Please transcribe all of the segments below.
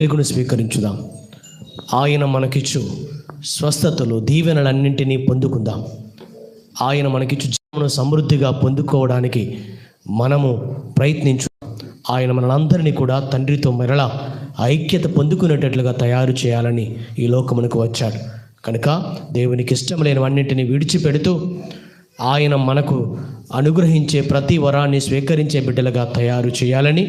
వెలుగును స్వీకరించుదాం. ఆయన మనకిచ్చు స్వస్థతలు దీవెనలన్నింటినీ పొందుకుందాం. ఆయన మనకిచ్చు జీవన సమృద్ధిగా పొందుకోవడానికి మనము ప్రయత్నించు ఆయన మనందరినీ కూడా తండ్రితో మరలా ఐక్యత పొందుకునేటట్లుగా తయారు చేయాలని ఈ లోకమునకు వచ్చాడు. కనుక దేవునికి ఇష్టం లేనివన్నింటినీ విడిచిపెడుతూ ఆయన మనకు అనుగ్రహించే ప్రతి వరాన్ని స్వీకరించే బిడ్డలుగా తయారు చేయాలని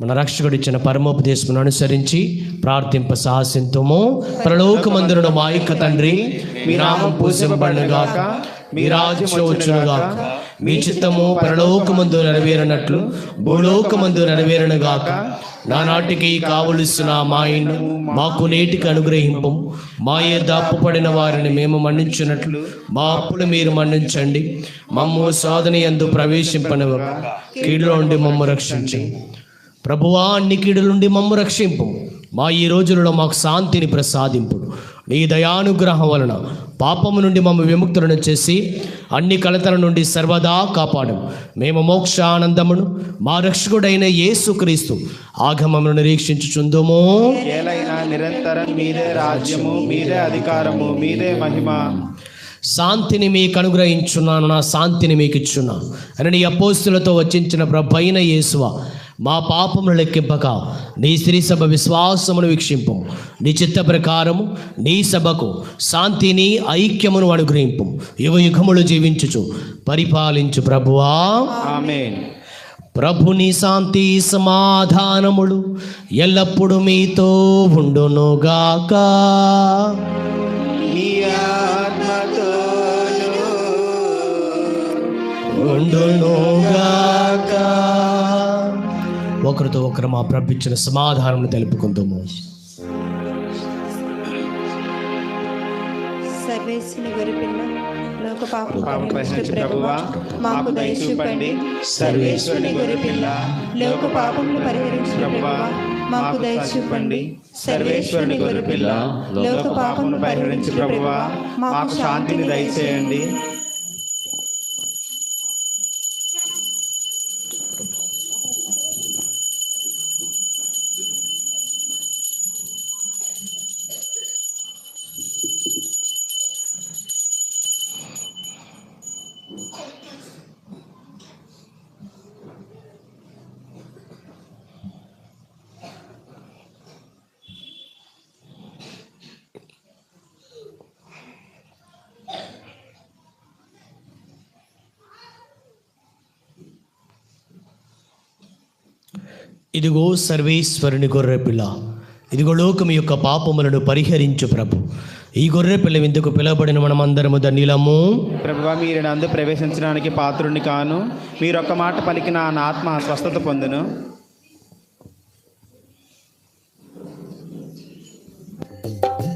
మన రక్షకుడు ఇచ్చిన పరమోపదేశమును అనుసరించి ప్రార్థింప సాహసింతుము. పరలోకమందున మా యొక్క తండ్రి మీ నామం పూసింపడుగాక మీ రాజ్యం వచ్చునుగాక మీ చిత్తము పరలోకమందు నెరవేరనట్లు భూలోకమందు నెరవేరనుగాక నానాటికి కావలసిన మా ఇండు మాకు నేటికి అనుగ్రహింపు మా యొద్ద అప్పుపడిన వారిని మేము మన్నించినట్లు మా అప్పులు మీరు మన్నించండి. మమ్ము సాధన ఎందు ప్రవేశింపనివ్వక కీడులో ఉండి మమ్ము రక్షించండి ప్రభువా అన్ని కీడుల నుండి మమ్ము రక్షింపు. మా ఈ రోజులలో మాకు శాంతిని ప్రసాదింపు నీ దయానుగ్రహం వలన పాపము నుండి మమ్మ విముక్తులను చేసి అన్ని కలతల నుండి సర్వదా కాపాడు. మేము మోక్ష ఆనందమును మా రక్షకుడైన యేసుక్రీస్తు ఆగమమును నిరీక్షించుచుందుము. ఏలైనా నిరంతరం మీదే రాజ్యము మీదే అధికారము మీదే మహిమ. శాంతిని మీకు అనుగ్రహించున్నాను నా శాంతిని మీకు ఇచ్చున్నాను అని నీ అపోస్తులతో వచ్చించిన ప్రభైన యేసువ మా పాపమును లెక్కింపక. నీ స్త్రీ సభ విశ్వాసమును వీక్షింపు. నీ చిత్త ప్రకారము నీ సభకు శాంతిని ఐక్యమును అనుగ్రహింపు. యుగ యుగములు జీవించుచు. పరిపాలించు ప్రభువా. ఆమేన్. ప్రభుని శాంతి సమాధానములు ఎల్లప్పుడూ మీతో ఉండునుగాక ఉండునుగాక ఒకరితో ఒకరు మా ప్రభించిన సమాధానం తెలుపుకుందాము సర్వేశ్వని గొరిపిల్ల లోక పాపం ప్రభువా, మాకు దయచూపండి. సర్వేశ్వని గొరిపిల్ల లోక పాపములు పరిహరించు ప్రభువా మాకు దయచూపండి. సర్వేశ్వరుని గొరిపిల్ల లోక పాపములు పరిహరించు ప్రభువా మాకు శాంతిని దయచేయండి. ఇదిగో సర్వేశ్వరుని గొర్రె పిల్ల. ఇదిగో లోకం యొక్క పాపములను పరిహరించు ప్రభు. ఈ గొర్రె పిల్ల ఎందుకు పిలవబడిన మనమందరము ధన్యులము. ప్రభువా మీరు నందు ప్రవేశించడానికి పాత్రుని కాను. మీరు ఒక్క మాట పలికిన నా ఆత్మ స్వస్థత పొందును. సరిగాని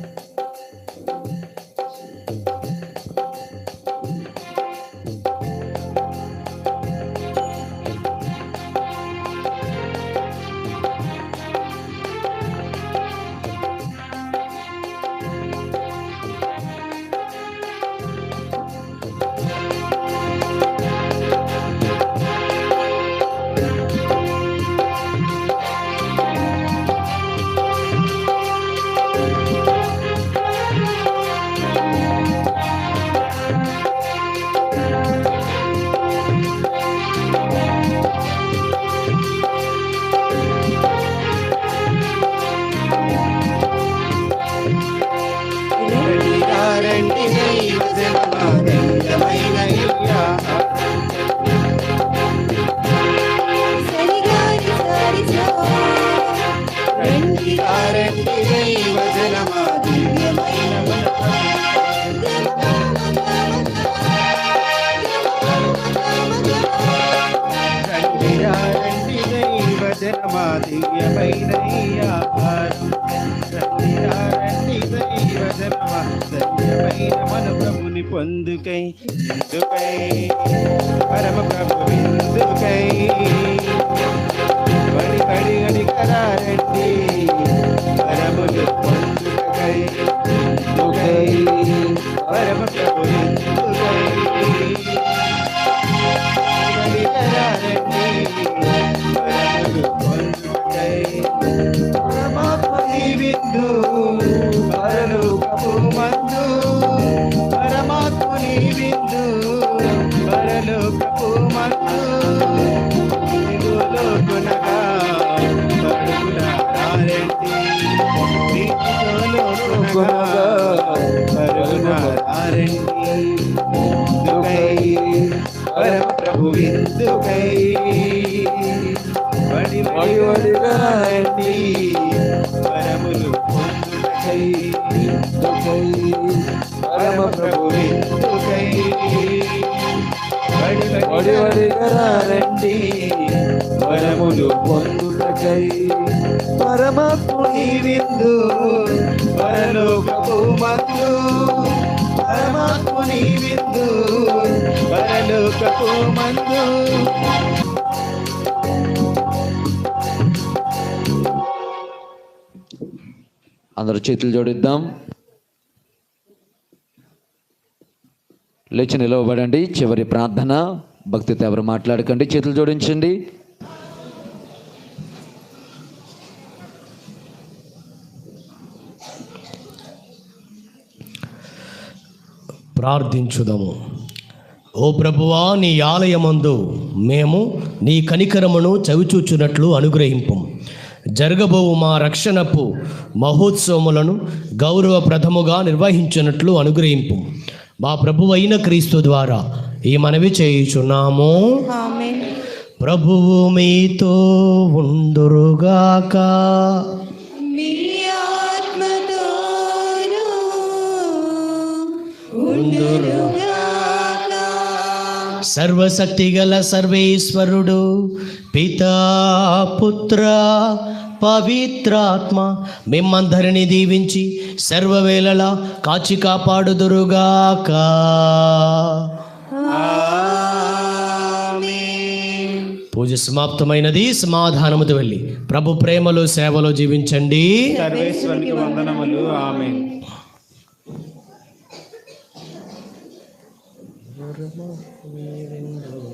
దివ్యమైన ఈ ఆహారం రండి మన ప్రభుని పొందుకై ఇందుకై పరమ ప్రభు విందుకై ప్రభు విందుకై వడి వడి వడిగా రండి వరములు పరమ ప్రభు విందుకై వడి వడి వడిగా వరములు పొందుటకై పరమాత్ముని విందు పరలోకపు మందు. పరమాత్ముని విందు. పరలోకపు మందు. అందరూ చేతులు జోడిద్దాం. లేచి నిలవబడండి. చివరి ప్రార్థన. భక్తితో ఎవరు మాట్లాడకండి. చేతులు జోడించండి. ప్రార్థించుదము. ఓ ప్రభువా నీ ఆలయమందు మేము నీ కనికరమును చవిచూచున్నట్లు అనుగ్రహింపు. జరగబోవు మా రక్షణపు మహోత్సవములను గౌరవప్రదముగా నిర్వహించినట్లు అనుగ్రహింపు. మా ప్రభువైన క్రీస్తు ద్వారా ఈ మనవి చేయుచున్నాము. ప్రభువు మీతో ఉండురుగాక. ఉండురుగాక. సర్వశక్తిగల సర్వేశ్వరుడు పితా పుత్ర పవిత్రాత్మ మిమ్మందరిని దీవించి సర్వవేళలా కాచి కాపాడుదురుగాక. పూజ సమాప్తమైనది సమాధానముతో వెళ్ళి ప్రభు ప్రేమలో సేవలో జీవించండి. సర్వేశ్వరునికి వందనములు. ఆమె மர்மம் உயர்ந்தோம்